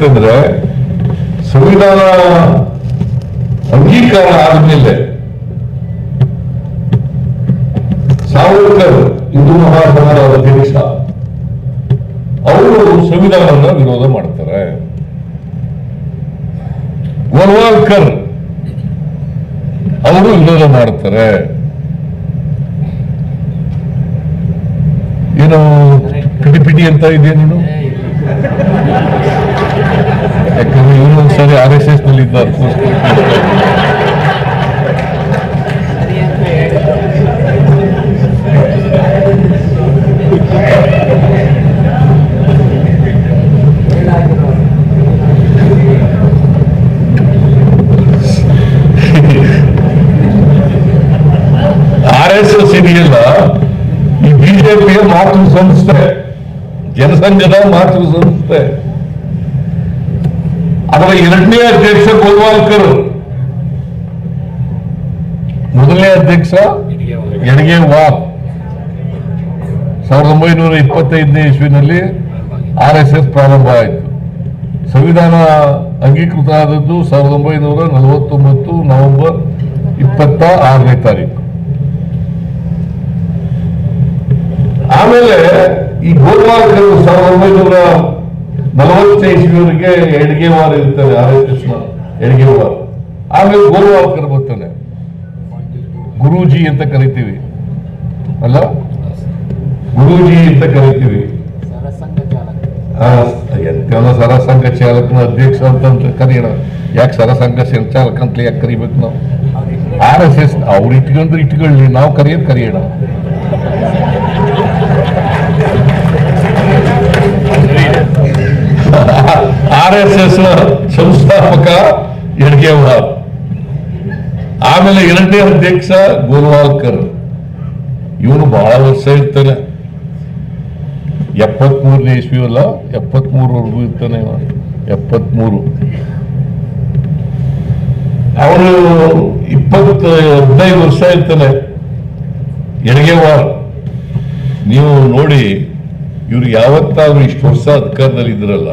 ಅಂತಂದ್ರೆ ಸಂವಿಧಾನ ಅಂಗೀಕಾರ ಆದ್ಮೇಲೆ ಸಾವರ್ಕರ್ ಹಿಂದೂ ಮಹಾಸಭಾದ ಅಧ್ಯಕ್ಷ ಅವರು ಸಂವಿಧಾನವನ್ನ ವಿರೋಧ ಮಾಡ್ತಾರೆ. ಗೋಲ್ವಾಲ್ಕರ್ ಅವರು ವಿರೋಧ ಮಾಡ್ತಾರೆ. ಏನು ಪಿಟಿ ಪಿಟಿ ಅಂತ ಇದೆಯಾ ನೀನು? ಯಾಕಂದ್ರೆ ಇವರು ಒಂದ್ಸರಿ ಆರ್ ಎಸ್ ಎಸ್ನಲ್ಲಿ ಇದ್ದಾರೆ ಆರ್ ಎಸ್ ಎಸ್ ಬಿಜೆಪಿಯ ಮಾತೃ ಸಂಸ್ಥೆ. ಜನಸಂಘದ ಮಾತೃ ಸಂಸ್ಥೆ. ಅದರ ಎರಡನೇ ಅಧ್ಯಕ್ಷ ಗೋಲ್ವಾಲ್ಕರ್. ಮೊದಲನೇ ಅಧ್ಯಕ್ಷ ಎಡಗೆ ವಾಲ್ ಸಾವಿರದ ಒಂಬೈನೂರ ಇಪ್ಪತ್ತೈದನೇ ಇಸ್ವಿನಲ್ಲಿ ಆರ್ ಎಸ್ ಎಸ್ ಪ್ರಾರಂಭ ಆಯಿತು. ಸಂವಿಧಾನ ಅಂಗೀಕೃತ ಆದದ್ದು ಸಾವಿರದ ಒಂಬೈನೂರ ನಲವತ್ತೊಂಬತ್ತು ನವೆಂಬರ್ ಇಪ್ಪತ್ತ ಆರನೇ ತಾರೀಕು. ಆಮೇಲೆ ಈ ಗೋಲ್ವಾಲ್ಕರ್ ಸಾವಿರದ ಒಂಬೈನೂರ ನಲವತ್ತನೇ ಇಸ್ವಿಯವರೆಗೆ ಎಡ್ಗೆವಾರ್ ಇರ್ತಾರೆ ಆರ್ ಎಸ್ ಎಸ್ನ ಎಡ್ಗೆವಾರ್ ಆಮೇಲೆ ಗೋಲ್ವಾಲ್ಕರ್ ಬರ್ತಾನೆ. ಗುರೂಜಿ ಅಂತ ಕರಿತೀವಿ. ಅಲ್ಲ? ಗುರೂಜಿ ಅಂತ ಕರಿತೀವಿ. ಸರಸಂಘ ಚಾಲಕ ಚಾಲಕನ ಅಧ್ಯಕ್ಷ ಅಂತ ಕರೆಯೋಣ. ಯಾಕೆ ಸರಸಂಘ ಸಂಚಾಲಕ ಅಂತ ಯಾಕೆ ಕರಿಬೇಕು ನಾವು? ಆರ್ ಎಸ್ ಎಸ್ ಅವ್ರು ಇಟ್ಕೊಂಡ್ರೆ ಇಟ್ಕೊಳ್ಳಿ, ನಾವು ಕರೆಯೋದು ಕರೆಯೋಣ. ಆರ್ ಎಸ್ ಎಸ್ ಸಂಸ್ಥಾಪಕ ಎಡ್ಗೇವಾರ್ ಆಮೇಲೆ ಎರಡನೇ ಅಧ್ಯಕ್ಷ ಗೋಲ್ವಾಲ್ಕರ್ ಇವನು ಬಹಳ ವರ್ಷ ಇರ್ತಾನೆ. ಎಪ್ಪತ್ಮೂರನೇ ಇಸ್ವಿ ಅಲ್ಲ ಎಪ್ಪತ್ಮೂರವರೆಗೂ ಇರ್ತಾನೆ ಎಪ್ಪತ್ ಮೂರು ಅವನು ಇಪ್ಪತ್ತ, ಹದಿನೈದು ವರ್ಷ ಇರ್ತಾನೆ. ಎಡಗೇವಾರ್ ನೀವು ನೋಡಿ, ಇವ್ರು ಯಾವತ್ತಾದ್ರೂ ಇಷ್ಟು ವರ್ಷ ಅಧಿಕಾರದಲ್ಲಿ ಇದ್ರಲ್ಲ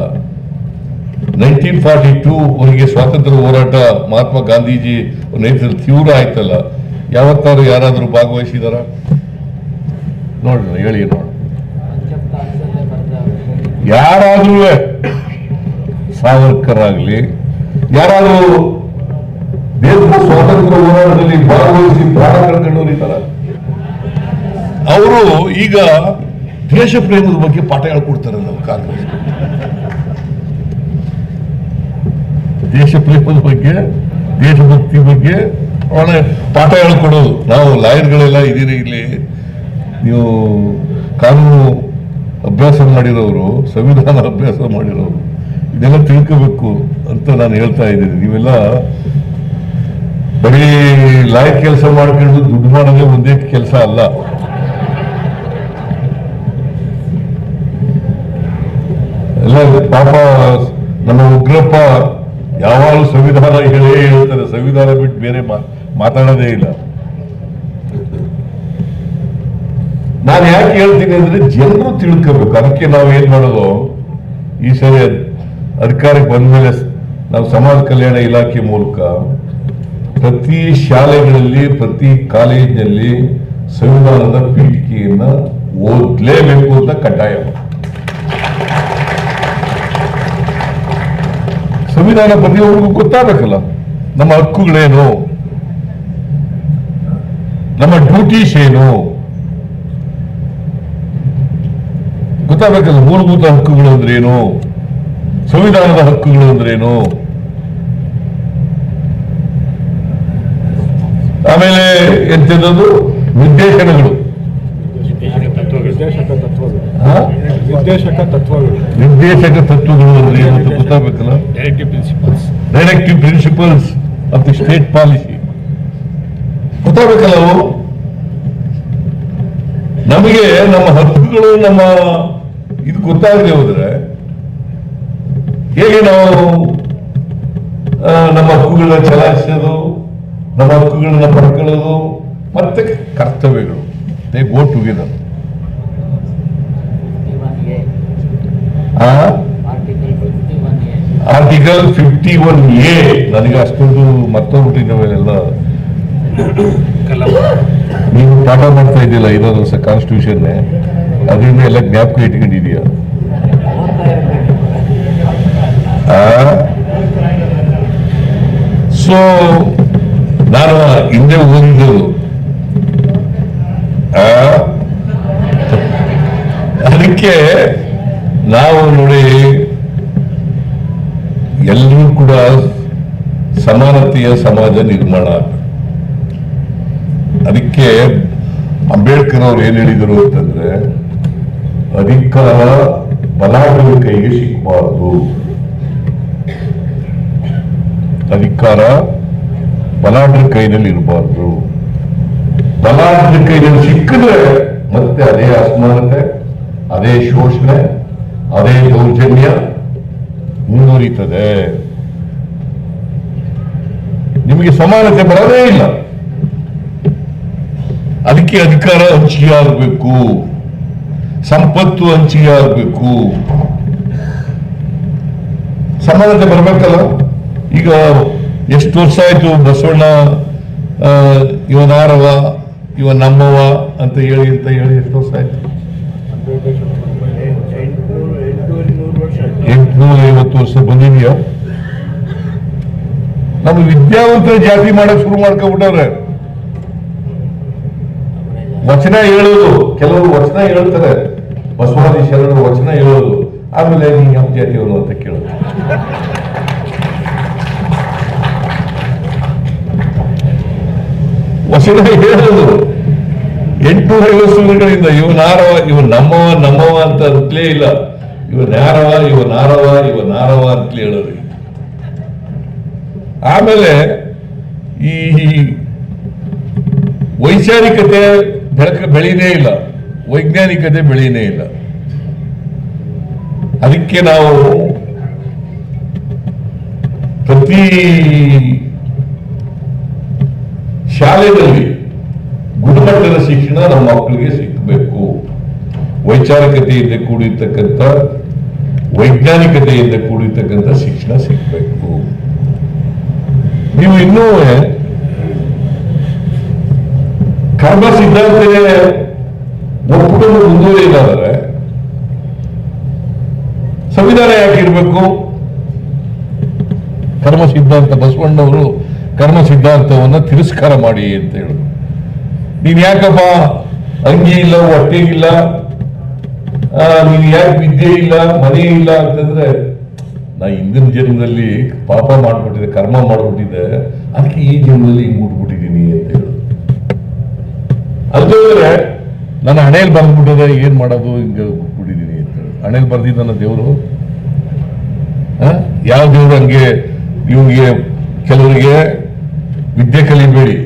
ನೈನ್ಟೀನ್ ಫಾರ್ಟಿ ಟೂ ಅವರಿಗೆ ಸ್ವಾತಂತ್ರ್ಯ ಹೋರಾಟ ಮಹಾತ್ಮ ಗಾಂಧೀಜಿ ನೇತೃತ್ವ ತೀವ್ರ ಆಯ್ತಲ್ಲ, ಯಾವತ್ತಾದ್ರೂ ಯಾರಾದರೂ ಭಾಗವಹಿಸಿದಾರ? ನೋಡ್ರಿ ಹೇಳಿ ನೋಡ ಯಾರಾದ್ರೂ ಸಾವರ್ಕರ್ ಆಗಲಿ ಯಾರಾದರೂ ದೇಶದ ಸ್ವಾತಂತ್ರ್ಯ ಹೋರಾಟದಲ್ಲಿ ಭಾಗವಹಿಸಿ ಪ್ರಾಣ ಕಳ್ಕೊಂಡವ್ರು ಅವರು ಈಗ ದೇಶ ಪ್ರೇಮದ ಬಗ್ಗೆ ಪಾಠ ಹೇಳ್ಕೊಡ್ತಾರೆ ನಾವು ಕಾಂಗ್ರೆಸ್ ದೇಶ ಪ್ರೇಮದ ಬಗ್ಗೆ, ದೇಶಭಕ್ತಿ ಬಗ್ಗೆ ಒಳ್ಳೆ ಪಾಠ ಹೇಳ್ಕೊಡೋದು. ನಾವು ಲಾಯರ್ಗಳೆಲ್ಲ ಇದೀರಿ ಇಲ್ಲಿ. ನೀವು ಕಾನೂನು ಅಭ್ಯಾಸ ಮಾಡಿರೋರು ಸಂವಿಧಾನ ಅಭ್ಯಾಸ ಮಾಡಿರೋರು ಇದೆಲ್ಲ ತಿಳ್ಕೋಬೇಕು ಅಂತ ನಾನು ಹೇಳ್ತಾ ಇದ್ದೀನಿ. ನೀವೆಲ್ಲ ಬರೀ ಲಾಯರ್ ಕೆಲಸ ಮಾಡ್ಕೊಂಡು ದುಡ್ಡು ಮಾಡೋದೇ ಒಂದೇ ಕೆಲಸ ಅಲ್ಲ. ಎಲ್ಲ ಪಾಪ, ನಮ್ಮ ಉಗ್ರಪ್ಪ ಯಾವಾಗಲೂ ಸಂವಿಧಾನ ಹೇಳೇ ಹೇಳ್ತಾರೆ, ಸಂವಿಧಾನ ಬಿಟ್ಟು ಬೇರೆ ಮಾತಾಡೋದೇ ಇಲ್ಲ. ನಾನು ಯಾಕೆ ಹೇಳ್ತೀನಿ ಅಂದ್ರೆ ಜನರು ತಿಳ್ಕೋಬೇಕು. ಅದಕ್ಕೆ ನಾವು ಏನ್ ಮಾಡೋದು? ಈ ಸರಿ ಅಧಿಕಾರಕ್ಕೆ ಬಂದ್ಮೇಲೆ ಮೇಲೆ ನಾವು ಸಮಾಜ ಕಲ್ಯಾಣ ಇಲಾಖೆ ಮೂಲಕ ಪ್ರತಿ ಶಾಲೆಗಳಲ್ಲಿ, ಪ್ರತಿ ಕಾಲೇಜಿನಲ್ಲಿ ಸಂವಿಧಾನದ ಪೀಠಿಕೆಯನ್ನ ಓದ್ಲೇಬೇಕು ಅಂತ ಕಡ್ಡಾಯ. ಸಂವಿಧಾನ ಪ್ರತಿಯೊಬ್ಬರಿಗೂ ಗೊತ್ತಾಗಬೇಕಲ್ಲ? ನಮ್ಮ ಹಕ್ಕುಗಳೇನು? ನಮ್ಮ ಡ್ಯೂಟೀಸ್ ಏನು? ಗೊತ್ತಾಗಬೇಕಲ್ಲ, ಮೂಲಭೂತ ಹಕ್ಕುಗಳು ಅಂದ್ರೇನು ಸಂವಿಧಾನದ ಹಕ್ಕುಗಳು ಅಂದ್ರೇನು ಆಮೇಲೆ ಎಂತದ್ದು ನಿರ್ದೇಶನಗಳು ನಿರ್ದೇಶಕ ತತ್ವಗಳು ಹಾ? ನಿರ್ದೇಶಕ ತತ್ವಗಳು. ನಿರ್ದೇಶಕ ತತ್ವಗಳು ಅಂದ್ರೆ ಏನಂತ ಗೊತ್ತಾಗ್ಬೇಕಲ್ಲ? Directive principles directive principles of the state policy ಗೊತ್ತಾಗಬೇಕಲ್ಲ ಅವು ನಮಗೆ ನಮ್ಮ ಹಕ್ಕುಗಳು ನಮ್ಮ ಇದು ಗೊತ್ತಾಗದೆ ಹೋದ್ರೆ ಹೇಗೆ ನಾವು ನಮ್ಮ ಹಕ್ಕುಗಳನ್ನ ಚಲಾಯಿಸೋದು ನಮ್ಮ ಹಕ್ಕುಗಳನ್ನ ಪಡ್ಕೊಳ್ಳೋದು ಮತ್ತೆ ಕರ್ತವ್ಯಗಳು. They go together fifty one A ಆ ಆರ್ಟಿಕಲ್ ಫಿಫ್ಟಿ ಒನ್ ಎ ನನಗೆ ಅಷ್ಟೊಂದು ಎಲ್ಲ ನೀವು ಪಾಠ ಮಾಡ್ತಾ ಇದ್ದಿಲ್ಲ ಐದಾರು ವರ್ಷ ಕಾನ್ಸ್ಟಿಟ್ಯೂಷನ್ ಅದರಿಂದ ಎಲ್ಲ ಜ್ಞಾಪಕ ಇಟ್ಕೊಂಡಿದೀಯ ಸೊ ನಾನು ಹಿಂದೆ ಒಂದು ಅದಕ್ಕೆ ನಾವು ನೋಡಿ ಎಲ್ಲರೂ ಕೂಡ ಸಮಾನತೆಯ ಸಮಾಜ ನಿರ್ಮಾಣ ಅದಕ್ಕೆ ಅಂಬೇಡ್ಕರ್ ಅವ್ರು ಏನ್ ಹೇಳಿದರು ಅಂತಂದ್ರೆ, ಅಧಿಕಾರ ಬಲಾಢ್ಯರ ಕೈಗೆ ಸಿಕ್ಕಬಾರದು. ಅಧಿಕಾರ ಬಲಾಢ್ಯರ ಕೈನಲ್ಲಿ ಇರಬಾರ್ದು. ಬಲಾಢ್ಯರ ಕೈನಲ್ಲಿ ಸಿಕ್ಕಿದ್ರೆ ಮತ್ತೆ ಅದೇ ಅಸಮಾನತೆ, ಅದೇ ಶೋಷಣೆ ಅದೇ ದೌರ್ಜನ್ಯ ಮುಂದುವರಿತದೆ. ನಿಮಗೆ ಸಮಾನತೆ ಬರೋದೇ ಇಲ್ಲ. ಅದಕ್ಕೆ ಅಧಿಕಾರ ಹಂಚಿಕೆಯಾಗಬೇಕು ಸಂಪತ್ತು ಹಂಚಿಕೆಯಾಗಬೇಕು ಸಮಾನತೆ ಬರಬೇಕಲ್ಲ? ಈಗ ಎಷ್ಟು ವರ್ಷ ಆಯ್ತು ಬಸವಣ್ಣ ಇವನಾರವ ಇವ ನಮ್ಮವ ಅಂತ ಹೇಳಿ ಅಂತ ಹೇಳಿ ಎಷ್ಟು ವರ್ಷ ಆಯ್ತು? ವರ್ಷ ಬಂದಿದೆಯಾ? ನಮ್ಮ ವಿದ್ಯಾವಂತರ ಜಾತಿ ಮಾಡಕ್ ಶುರು ಮಾಡ್ಕೊಂಡ್ಬಿಟ್ಟವ್ರೆ. ವಚನ ಹೇಳೋದು, ಕೆಲವರು ವಚನ ಹೇಳ್ತಾರೆ. ಬಸವಾದಿ ಶರಣರು ವಚನ ಹೇಳೋದು. ಆಮೇಲೆ ನೀನ್ ಯಾವ ಜಾತಿಯವನು ಅಂತ ಕೇಳೋದು ವಚನ ಹೇಳೋದು. ಎಂಟುನೂರ ಐವತ್ತು ವರ್ಷಗಳಿಂದ ಇವ್ ಇವನ್ ನಮ್ಮವ ನಮ್ಮವ ಅಂತ ಅಂತಲೇ ಇಲ್ಲ. ಇವನ್ ಯಾರವ ಇವ ಆರವ ಇವ ಆರವ ಅಂತ ಹೇಳೋರಿ. ಆಮೇಲೆ ಈ ವೈಚಾರಿಕತೆ ಬೆಳಕ ಬೆಳೀನೇ ಇಲ್ಲ, ವೈಜ್ಞಾನಿಕತೆ ಬೆಳೀನೇ ಇಲ್ಲ. ಅದಕ್ಕೆ ನಾವು ಪ್ರತಿ ಶಾಲೆಯಲ್ಲಿ ಗುಣಮಟ್ಟದ ಶಿಕ್ಷಣ ನಮ್ಮ ಮಕ್ಕಳಿಗೆ ಸಿಕ್ಕಬೇಕು ವೈಚಾರಿಕತೆಯಿಂದ ಕೂಡಿರ್ತಕ್ಕಂಥ, ವೈಜ್ಞಾನಿಕತೆಯಿಂದ ಕೂಡಿರ್ತಕ್ಕಂಥ ಶಿಕ್ಷಣ ಸಿಗ್ಬೇಕು. ನೀವು ಇನ್ನೂ ಕರ್ಮ ಸಿದ್ಧಾಂತ ಒಪ್ಪಿಕೊಂಡು ಮುಂದುವರಿಯಲಾದರೆ ಸಂವಿಧಾನ ಯಾಕೆ ಇರಬೇಕು? ಕರ್ಮ ಸಿದ್ಧಾಂತ ಬಸವಣ್ಣವರು ಕರ್ಮ ಸಿದ್ಧಾಂತವನ್ನ ತಿರಸ್ಕಾರ ಮಾಡಿ ಅಂತ ಹೇಳಿದ್ರು. ನೀನ್ ಯಾಕಪ್ಪ, ಅಂಗಿ ಇಲ್ಲ ಹೊಟ್ಟೆಗಿಲ್ಲ ನೀನ್ ಯಾಕೆ ವಿದ್ಯೆ ಇಲ್ಲ, ಮನೆ ಇಲ್ಲ ಅಂತಂದ್ರೆ, ನಾ ಹಿಂದಿನ ಜನ್ಮದಲ್ಲಿ ಪಾಪ ಮಾಡ್ಬಿಟ್ಟಿದೆ ಕರ್ಮ ಮಾಡ್ಬಿಟ್ಟಿದೆ ಅದಕ್ಕೆ ಈ ಜನ್ಮದಲ್ಲಿ ಹಿಂಗ್ ಮುಟ್ಬಿಟ್ಟಿದ್ದೀನಿ ಅಂತ ಹೇಳಿ. ಅಲ್ದೋದ್ರೆ ನನ್ನ ಹಣೆಯಲ್ಲಿ ಬಂದ್ಬಿಟ್ಟಿದೆ, ಏನ್ ಮಾಡೋದು, ಹಿಂಗ ಬಿಟ್ಟಿದ್ದೀನಿ ಅಂತ ಹೇಳಿ. ಹಣೆಯಲ್ಲಿ ನನ್ನ ದೇವರು? ಯಾವ ದೇವ್ರು ಹಂಗೆ ಇವ್ರಿಗೆ, ಕೆಲವರಿಗೆ ವಿದ್ಯೆ ಕಲಿಬೇಡಿ.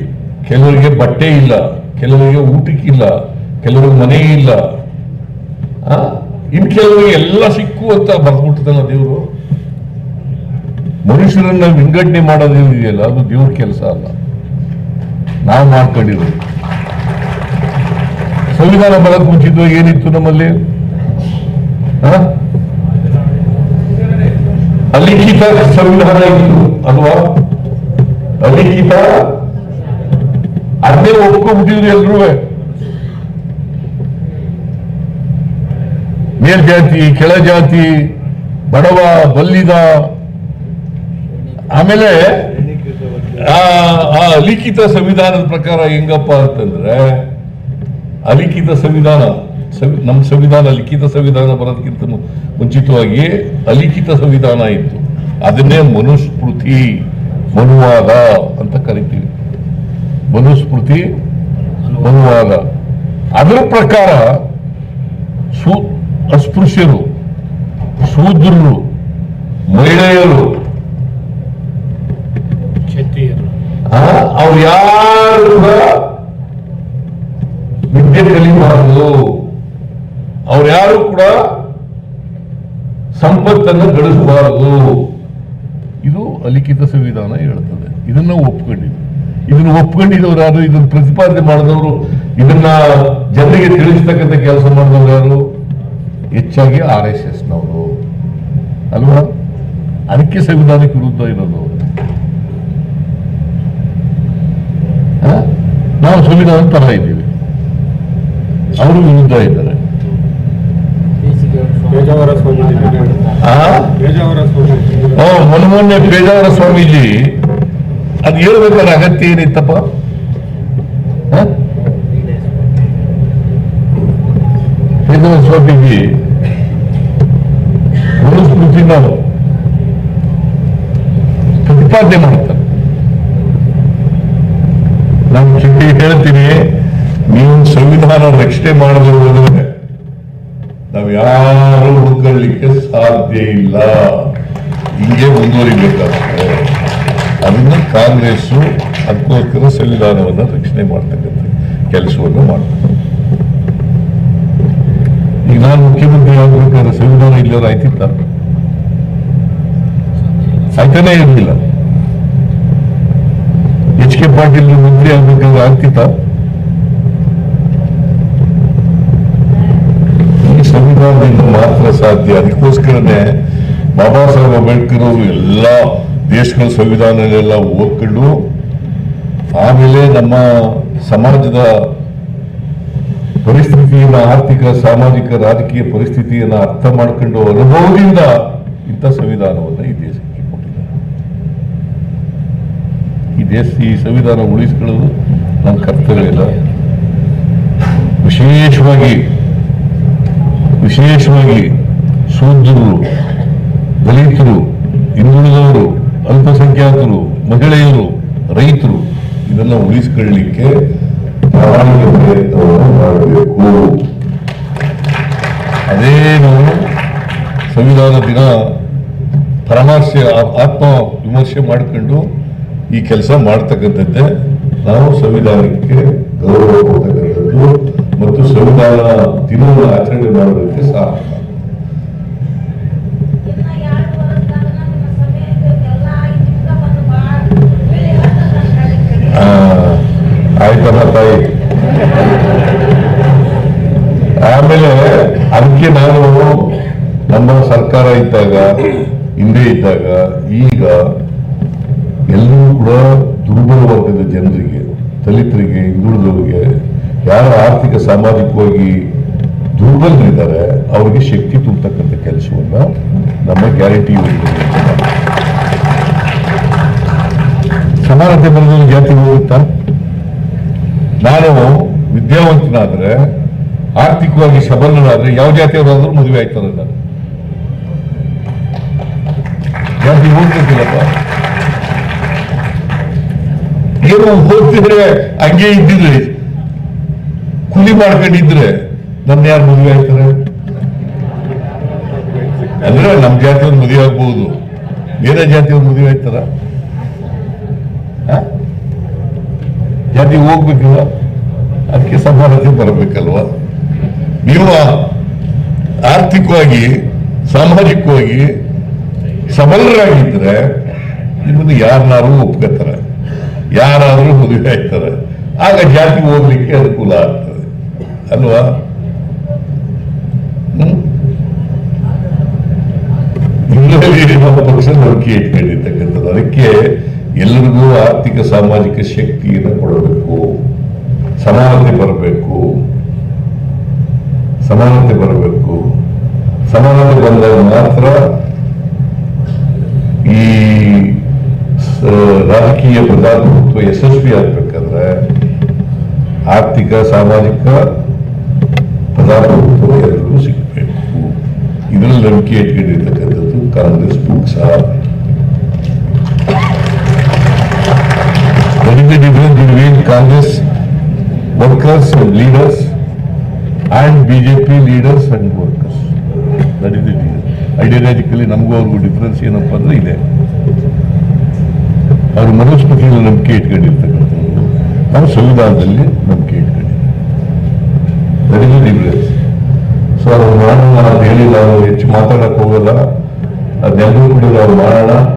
ಕೆಲವರಿಗೆ ಬಟ್ಟೆ ಇಲ್ಲ, ಕೆಲವರಿಗೆ ಊಟಕ್ಕಿಲ್ಲ ಕೆಲವರಿಗೆ ಮನೆ ಇಲ್ಲ? ಇನ್ ಕೆಲವರಿಗೆ ಎಲ್ಲ ಸಿಕ್ಕು ಅಂತ ಬರ್ದ್ಬಿಟ್ಟಿದ್ದಾನ ದೇವರು. ಮನುಷ್ಯರನ್ನ ವಿಂಗಡಣೆ ಮಾಡೋದು ಇದೆಯಲ್ಲ ಅದು ದೇವ್ರ ಕೆಲಸ ಅಲ್ಲ. ನಾವು ಮಾಡ್ಕೊಂಡಿರೋದು. ಸಂವಿಧಾನ ಬರಕ್ ಮುಂಚಿದ್ದು ಏನಿತ್ತು ನಮ್ಮಲ್ಲಿ? ಅಲಿಖಿತ ಸಂವಿಧಾನ ಇತ್ತು ಅಲ್ವಾ? ಅಲಿಖಿತ? ಅದನ್ನೇ ಒಪ್ಕೊಂಡ್ಬಿಟ್ಟಿದ್ರು ಎಲ್ರೂ ಮೇಲ್ಜಾತಿ, ಕೆಳಜಾತಿ, ಬಡವ, ಬಲ್ಲಿದ, ಆಮೇಲೆ ಆ ಅಲಿಖಿತ ಸಂವಿಧಾನದ ಪ್ರಕಾರ ಹೆಂಗಪ್ಪ ಅಂತಂದ್ರೆ, ಅಲಿಖಿತ ಸಂವಿಧಾನ, ಸಂವಿ- ನಮ್ಮ ಸಂವಿಧಾನ, ಲಿಖಿತ ಸಂವಿಧಾನ ಬರೋದಕ್ಕಿಂತ ಮುಂಚಿತವಾಗಿ ಅಲಿಖಿತ ಸಂವಿಧಾನ ಇತ್ತು. ಅದನ್ನೇ ಮನುಸ್ಮೃತಿ ಮನುವಾದ ಅಂತ ಕರಿತೀವಿ. ಮನುಸ್ಮೃತಿ ಮನುವಾದ ಅದರ ಪ್ರಕಾರ ಸೂ ಅಸ್ಪೃಶ್ಯರು ಶೂದ್ರರು ಮಹಿಳೆಯರು. ಅವ್ರು ಯಾರು ಕೂಡ ವಿದ್ಯೆ ಕಲಿಬಾರದು ಅವ್ರು ಯಾರು ಕೂಡ ಸಂಪತ್ತನ್ನು ಗಳಿಸಬಾರದು. ಇದು ಅಲಿಖಿತ ಸಂವಿಧಾನ ಹೇಳುತ್ತದೆ. ಇದನ್ನ ಒಪ್ಕೊಂಡಿದ್ದು. ಇದನ್ನ ಒಪ್ಕೊಂಡಿದ್ದವ್ರು ಯಾರು? ಇದನ್ನ ಪ್ರತಿಪಾದನೆ ಮಾಡಿದವರು ಇದನ್ನ ಜನರಿಗೆ ತಿಳಿಸ್ತಕ್ಕಂಥ ಕೆಲಸ ಮಾಡಿದವರು ಯಾರು? ಹೆಚ್ಚಾಗಿ ಆರ್ ಎಸ್ ಎಸ್ ನವರು. ಅಲ್ವಾ? ಅದಕ್ಕೆ ಸಂವಿಧಾನಕ್ಕೆ ವಿರುದ್ಧ ಇರೋದು? ನಾವು ಸಂವಿಧಾನ ತರ ಇದ್ದೀವಿ. ಅವರು ವಿರುದ್ಧ ಇದ್ದಾರೆ. ಮೊನ್ನೆ ಮೊನ್ನೆ ಪೇಜಾವರ ಸ್ವಾಮೀಜಿ. ಅದು ಹೇಳ್ಬೇಕಾದ್ರೆ ಅಗತ್ಯ ಏನಿತ್ತಪ್ಪ? ಸ್ವಾಮೀಜಿ ಮನುಸ್ಮೃತಿನ ಪ್ರತಿಪಾದನೆ ಮಾಡ್ತಾರೆ ನಾನು ಚಿಂತೆ ಹೇಳ್ತೀನಿ ನೀವು ಸಂವಿಧಾನ ರಕ್ಷಣೆ ಮಾಡಲು ಹೋದ್ರೆ ನಾವು ಯಾರು ಹುಡುಕಲಿಕ್ಕೆ ಸಾಧ್ಯ ಇಲ್ಲ ಹಿಂಗೆ ಮುಂದುವರಿಬೇಕಾಗ್ತದೆ ಅದನ್ನ ಕಾಂಗ್ರೆಸ್ಸು ಅದಕ್ಕೋಸ್ಕರ ಸಂವಿಧಾನವನ್ನು ರಕ್ಷಣೆ ಮಾಡ್ತಕ್ಕಂಥ ಕೆಲಸವನ್ನು ಮಾಡ್ತಾರೆ ನಾನು ಮುಖ್ಯಮಂತ್ರಿ ಆಗ್ಬೇಕಾದ್ರೆ ಸಂವಿಧಾನ ಇಲ್ಲದ ಆಯ್ತಿತ್ತ? ಆಯ್ತಾನೆ ಇರಲಿಲ್ಲ. ಎಚ್ ಕೆ ಪಾಟೀಲ್ ಮಂತ್ರಿ ಆಗ್ಬೇಕಾದ್ರೆ ಆಗ್ತಿತ್ತ? ಸಂವಿಧಾನದಿಂದ ಮಾತ್ರ ಸಾಧ್ಯ. ಅದಕ್ಕೋಸ್ಕರನೇ ಬಾಬಾ ಸಾಹೇಬ್ ಅಂಬೇಡ್ಕರ್ ಅವರು ಎಲ್ಲ ದೇಶಗಳ ಸಂವಿಧಾನಗಳೆಲ್ಲ ಓದ್ಕೊಂಡು ಆಮೇಲೆ ನಮ್ಮ ಸಮಾಜದ ಪರಿಸ್ಥಿತಿಯನ್ನ ಆರ್ಥಿಕ, ಸಾಮಾಜಿಕ, ರಾಜಕೀಯ ಪರಿಸ್ಥಿತಿಯನ್ನ ಅರ್ಥ ಮಾಡ್ಕೊಂಡು ಅನುಭವದಿಂದ ಇಂಥ ಸಂವಿಧಾನವನ್ನು ಈ ದೇಶಕ್ಕೆ ಕೊಟ್ಟಿದ್ದಾರೆ. ಈ ದೇಶ, ಈ ಸಂವಿಧಾನ ಉಳಿಸ್ಕೊಳ್ಳೋದು ನನ್ನ ಕರ್ತವ್ಯ ಇಲ್ಲ ವಿಶೇಷವಾಗಿ ವಿಶೇಷವಾಗಿ ಶೂದ್ರರು, ದಲಿತರು, ಹಿಂದುಳಿದವರು, ಅಲ್ಪಸಂಖ್ಯಾತರು, ಮಹಿಳೆಯರು, ರೈತರು, ಇದನ್ನ ಉಳಿಸ್ಕೊಳ್ಳಿಕ್ಕೆ ಪ್ರಾಮಾಣಿಕ ಪ್ರಯತ್ನವನ್ನು ಮಾಡಬೇಕು ಅದೇ ನಾವು ಸಂವಿಧಾನ ದಿನ ಪರಾಮರ್ಶೆ ಆತ್ಮ ವಿಮರ್ಶೆ ಮಾಡಿಕೊಂಡು ಈ ಕೆಲಸ ಮಾಡ್ತಕ್ಕಂಥದ್ದೇ ನಾವು ಸಂವಿಧಾನಕ್ಕೆ ಗೌರವ ಕೊಡ್ತಕ್ಕಂಥದ್ದು ಮತ್ತು ಸಂವಿಧಾನ ದಿನವನ್ನು ಆಚರಣೆ ಮಾಡೋದಕ್ಕೆ ಆ, ಆಯ್ತಮ್ಮ ತಾಯಿ? ಆಮೇಲೆ ಅದಕ್ಕೆ ನಾನು ನಮ್ಮ ಸರ್ಕಾರ ಇದ್ದಾಗ, ಹಿಂದೆ ಇದ್ದಾಗ, ಈಗ ಎಲ್ಲರೂ ಕೂಡ ದುರ್ಬಲ ವರ್ಗದ ಜನರಿಗೆ, ದಲಿತರಿಗೆ, ಹಿಂದುಳಿದವರಿಗೆ, ಯಾರು ಆರ್ಥಿಕ, ಸಾಮಾಜಿಕವಾಗಿ ದುರ್ಬಲರಿದ್ದಾರೆ, ಅವರಿಗೆ ಶಕ್ತಿ ತುಂಬತಕ್ಕಂಥ ಕೆಲಸವನ್ನು ನಮ್ಮ ಗ್ಯಾರಂಟಿ ಸಮಾನತೆ ಬಂದ ಜಾತಿ ಹೋಗುತ್ತಾ? ನಾನು ವಿದ್ಯಾವಂತನಾದ್ರೆ, ಆರ್ಥಿಕವಾಗಿ ಸಬಲನಾದ್ರೆ ಯಾವ ಜಾತಿಯವರಾದ್ರೂ ಮದುವೆ ಆಯ್ತಾರೆ ನಾನು ಜಾತಿ ಹೋಗ್ಬೇಕಿಲ್ಲಪ್ಪ. ಏನು ಹೋಗ್ತಿದ್ರೆ ಹಂಗೆ ಇದ್ದಿದ್ರೆ, ಕೂಲಿ ಮಾಡ್ಕೊಂಡಿದ್ರೆ ನನ್ನ ಯಾರು ಮದುವೆ ಆಯ್ತಾರೆ? ಅಂದ್ರೆ ನಮ್ಮ ಜಾತಿಯವ್ರು ಮದುವೆ ಆಗ್ಬಹುದು ಬೇರೆ ಜಾತಿಯವ್ರು ಮದುವೆ ಆಯ್ತಾರ? ಜಾತಿ ಹೋಗ್ಬೇಕಲ್ಲ? ಅದಕ್ಕೆ ಸಮಾನತೆ ಬರಬೇಕಲ್ವಾ? ನೀವು ಆರ್ಥಿಕವಾಗಿ, ಸಾಮಾಜಿಕವಾಗಿ ಸಬಲರಾಗಿದ್ರೆ ನಿಮ್ಮನ್ನು ಯಾರನ್ನಾರು ಒಪ್ಕೋತಾರೆ, ಯಾರಾದರೂ ಮದುವೆ ಆಗ್ತಾರೆ. ಆಗ ಜಾತಿ ಹೋಗ್ಲಿಕ್ಕೆ ಅನುಕೂಲ ಆಗ್ತದೆ. ಅಲ್ವಾ? ಪಕ್ಷ ನಂಬಿಕೆ ಇಟ್ಕೊಂಡಿರ್ತಕ್ಕಂಥದ್ದು ಅದಕ್ಕೆ ಎಲ್ಲರಿಗೂ ಆರ್ಥಿಕ, ಸಾಮಾಜಿಕ ಶಕ್ತಿಯನ್ನು ಕೊಡಬೇಕು. ಸಮಾನತೆ ಬರಬೇಕು. ಸಮಾನತೆ ಬರಬೇಕು. ಸಮಾನತೆ ಬಂದಾಗ ಮಾತ್ರ ಈ ರಾಜಕೀಯ ಪ್ರಜಾಪ್ರಭುತ್ವ ಯಶಸ್ವಿ ಆಗ್ಬೇಕಂದ್ರೆ ಆರ್ಥಿಕ, ಸಾಮಾಜಿಕ ಪ್ರಜಾಪ್ರಭುತ್ವ ಎಲ್ಲರಿಗೂ ಸಿಗಬೇಕು. ಇದರಲ್ಲಿ ನಂಬಿಕೆ ಇಟ್ಕೊಂಡಿರ್ತಕ್ಕಂಥದ್ದು ಕಾಂಗ್ರೆಸ್ ಪಕ್ಷ. What is the difference between Congress workers and leaders and BJP leaders and workers? That is the. Ideologically ನಮಗೂ ಅವ್ರಿಗೂ ಡಿಫ್ರೆನ್ಸ್ ಏನಪ್ಪ ಅಂದ್ರೆ ಇದೆ. ಅವ್ರ ಮನುಸ್ಮೃತಿಯಲ್ಲಿ ನಂಬಿಕೆ ಇಟ್ಕೊಂಡಿರ್ತಕ್ಕಂಥದ್ದು ನಾವು ಸಂವಿಧಾನದಲ್ಲಿ ನಂಬಿಕೆ ಇಟ್ಕೊಂಡಿದ್ದೀವಿ ಡಿಫ್ರೆನ್ಸ್ ಸೊ ಅದು ಮಾಡೋಣ ಅಂತ ಹೇಳಿ ನಾವು ಹೆಚ್ಚು ಮಾತಾಡಕ್ ಹೋಗಲ್ಲ. ಅದೆಲ್ಲರೂ ಕೂಡ ನಾವು ಮಾಡೋಣ.